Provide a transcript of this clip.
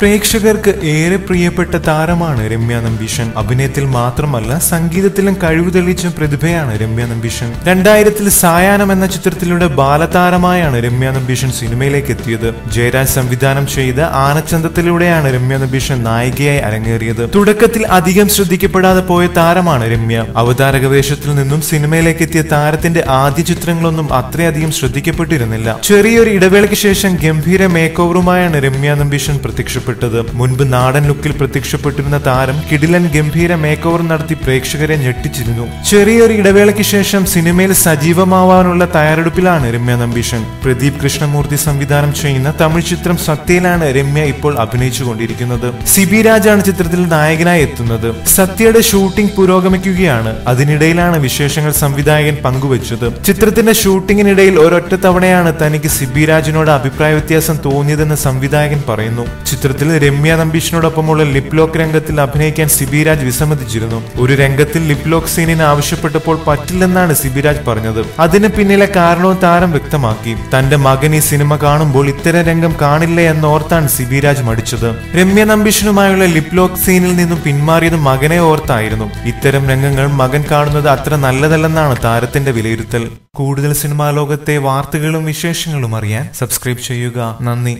പ്രേക്ഷകർക്ക് ഏറെ പ്രിയപ്പെട്ട താരമാണ് രമ്യ നമ്പീഷൻ. അഭിനയത്തിൽ മാത്രമല്ല സംഗീതത്തിലും കഴിവ് തെളിയിച്ച പ്രതിഭയാണ് രമ്യ നമ്പീഷൻ. രണ്ടായിരത്തിൽ സായാഹ്നം എന്ന ചിത്രത്തിലൂടെ ബാലതാരമായാണ് രമ്യ നമ്പീഷൻ സിനിമയിലേക്ക് എത്തിയത്. ജയരാജ് സംവിധാനം ചെയ്ത ആനച്ചന്തത്തിലൂടെയാണ് രമ്യ നമ്പീഷൻ നായികയായി അരങ്ങേറിയത്. തുടക്കത്തിൽ അധികം ശ്രദ്ധിക്കപ്പെടാതെ പോയ താരമാണ് രമ്യ. അവതാരക വേഷത്തിൽ നിന്നും സിനിമയിലേക്ക് എത്തിയ താരത്തിന്റെ ആദ്യ ചിത്രങ്ങളൊന്നും അത്രയധികം ശ്രദ്ധിക്കപ്പെട്ടിരുന്നില്ല. ചെറിയൊരു ഇടവേളയ്ക്ക് ശേഷം ഗംഭീര മേക്ക് ഓവറുമായാണ് രമ്യ നമ്പീഷൻ പ്രത്യക്ഷപ്പെട്ടത്. മുൻപ് നാടൻ ലുക്കിൽ പ്രത്യക്ഷപ്പെട്ടിരുന്ന താരം കിടിലൻ ഗംഭീര മേക്ക് ഓവർ നടത്തി പ്രേക്ഷകരെ ഞെട്ടിച്ചിരുന്നു. ചെറിയൊരു ഇടവേളയ്ക്ക് ശേഷം സിനിമയിൽ സജീവമാവാനുള്ള തയ്യാറെടുപ്പിലാണ് രമ്യ നമ്പീഷൻ പ്രദീപ് കൃഷ്ണമൂർത്തി സംവിധാനം ചെയ്യുന്ന തമിഴ് ചിത്രം സത്യയിലാണ് രമ്യ ഇപ്പോൾ അഭിനയിച്ചുകൊണ്ടിരിക്കുന്നത്. സിബി രാജാണ് ചിത്രത്തിൽ നായകനായി എത്തുന്നത്. സത്യയുടെ ഷൂട്ടിംഗ് പുരോഗമിക്കുകയാണ്. അതിനിടയിലാണ് വിശേഷങ്ങൾ സംവിധായകൻ പങ്കുവച്ചത്. ചിത്രത്തിന്റെ ഷൂട്ടിങ്ങിനിടയിൽ ഒരൊറ്റ തവണയാണ് തനിക്ക് സിബി രാജിനോട് അഭിപ്രായ വ്യത്യാസം തോന്നിയതെന്ന് സംവിധായകൻ പറയുന്നു. ചിത്രത്തിൽ രമ്യ നമ്പീഷിനോടൊപ്പമുള്ള ലിപ്ലോക്ക് രംഗത്തിൽ അഭിനയിക്കാൻ സിബിരാജ് വിസമ്മതിച്ചിരുന്നു. ഒരു രംഗത്തിൽ ലിപ്ലോക്ക് സീനിന് ആവശ്യപ്പെട്ടപ്പോൾ പറ്റില്ലെന്നാണ് സിബിരാജ് പറഞ്ഞത്. അതിന് പിന്നിലെ കാരണവും താരം വ്യക്തമാക്കി. തന്റെ മകൻ ഈ സിനിമ കാണുമ്പോൾ ഇത്തരം രംഗം കാണില്ല എന്നോർത്താണ് സിബിരാജ് മടിച്ചത്. രമ്യ നമ്പീഷിനുമായുള്ള ലിപ്ലോക്ക് സീനിൽ നിന്നും പിന്മാറിയത് മകനെ ഓർത്തായിരുന്നു. ഇത്തരം രംഗങ്ങൾ മകൻ കാണുന്നത് അത്ര നല്ലതല്ലെന്നാണ് താരത്തിന്റെ വിലയിരുത്തൽ. കൂടുതൽ സിനിമാ ലോകത്തെ വാർത്തകളും വിശേഷങ്ങളും അറിയാൻ സബ്സ്ക്രൈബ് ചെയ്യുക. നന്ദി.